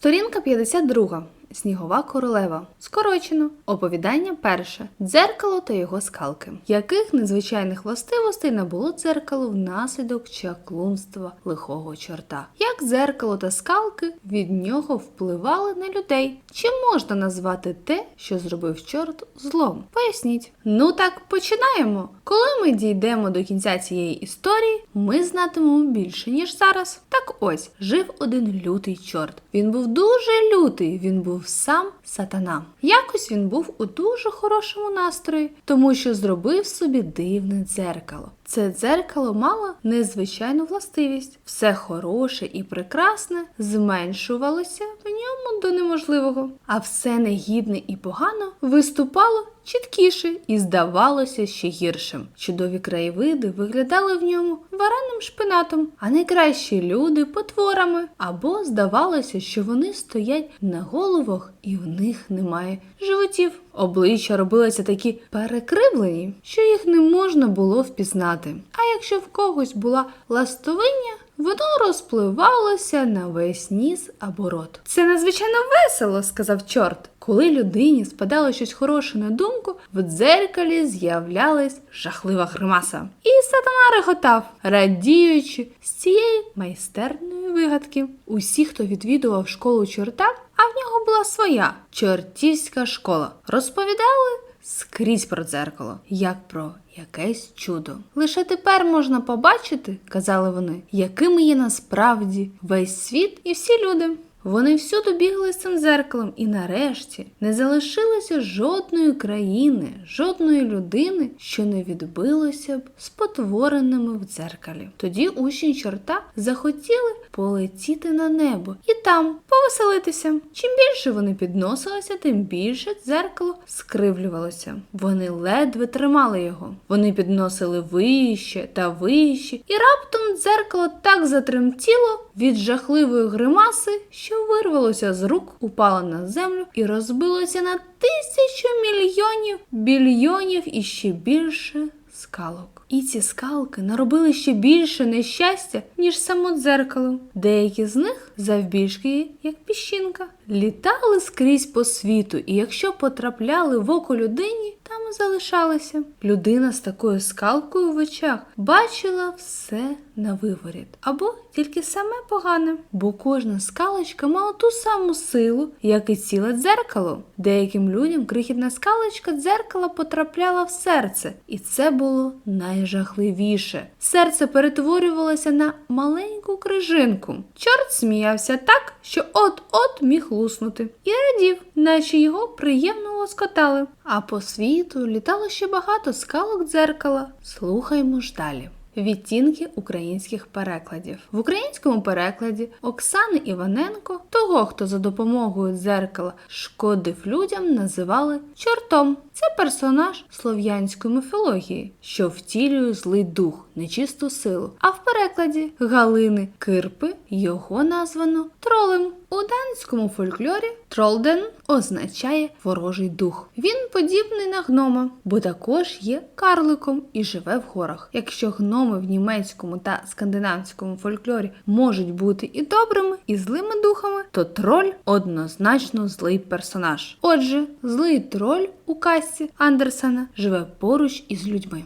Сторінка 52. Снігова королева. Скорочено. Оповідання перше. Дзеркало та його скалки. Яких незвичайних властивостей набуло дзеркало внаслідок чаклунства лихого чорта? Як дзеркало та скалки від нього впливали на людей? Чи можна назвати те, що зробив чорт злом? Поясніть. Ну так починаємо. Коли ми дійдемо до кінця цієї історії, ми знатимемо більше, ніж зараз. Так ось жив один лютий чорт. Він був дуже лютий, він був сам сатана. Якось він був у дуже хорошому настрої, тому що зробив собі дивне дзеркало. Це дзеркало мало незвичайну властивість. Все хороше і прекрасне зменшувалося в ньому до неможливого, а все негідне і погано виступало чіткіше і здавалося ще гіршим. Чудові краєвиди виглядали в ньому вареним шпинатом, а найкращі люди потворами. Або здавалося, що вони стоять на головах і в них немає животів. Обличчя робилися такі перекривлені, що їх не можна було впізнати. А якщо в когось була ластовиння, воно розпливалося на весь ніс або рот. Це надзвичайно весело, сказав чорт. Коли людині спадало щось хороше на думку, в дзеркалі з'являлась жахлива гримаса. І сатана реготав, радіючи з цієї майстерної вигадки. Усі, хто відвідував школу чорта, а в нього була своя чортівська школа, розповідали скрізь про дзеркало, як про якесь чудо. Лише тепер можна побачити, казали вони, якими є насправді весь світ і всі люди. Вони всюди бігли з цим дзеркалом, і нарешті не залишилося жодної країни, жодної людини, що не відбилося б спотвореними в дзеркалі. Тоді учні чорта захотіли полетіти на небо і там повеселитися. Чим більше вони підносилися, тим більше дзеркало скривлювалося. Вони ледве тримали його. Вони підносили вище та вище, і раптом дзеркало так затремтіло від жахливої гримаси, що вирвалося з рук, упало на землю і розбилося на тисячу мільйонів, більйонів і ще більше скалок. І ці скалки наробили ще більше нещастя, ніж само дзеркало. Деякі з них завбільшки, як піщинка, літали скрізь по світу, і якщо потрапляли в око людині, там залишалися. Людина з такою скалкою в очах бачила все на виворіт, або тільки саме погане, бо кожна скалочка мала ту саму силу, як і ціле дзеркало. Деяким людям крихітна скалочка дзеркала потрапляла в серце, і це було найжахливіше. Серце перетворювалося на маленьку крижинку. Чорт сміявся так, що от-от міг луснути, і радів, наче його приємно лоскотали. А по світу літало ще багато скалок дзеркала. Слухаймо ж далі. Відтінки українських перекладів в українському перекладі Оксани Іваненко, того, хто за допомогою дзеркала шкодив людям, називали чортом. Це персонаж слов'янської міфології, що втілює злий дух, нечисту силу. А в перекладі Галини Кирпи його названо тролем. У данському фольклорі тролден означає ворожий дух. Він подібний на гнома, бо також є карликом і живе в горах. Якщо гноми в німецькому та скандинавському фольклорі можуть бути і добрими, і злими духами, то троль однозначно злий персонаж. Отже, злий троль у касті Андерсена живе поруч із людьми.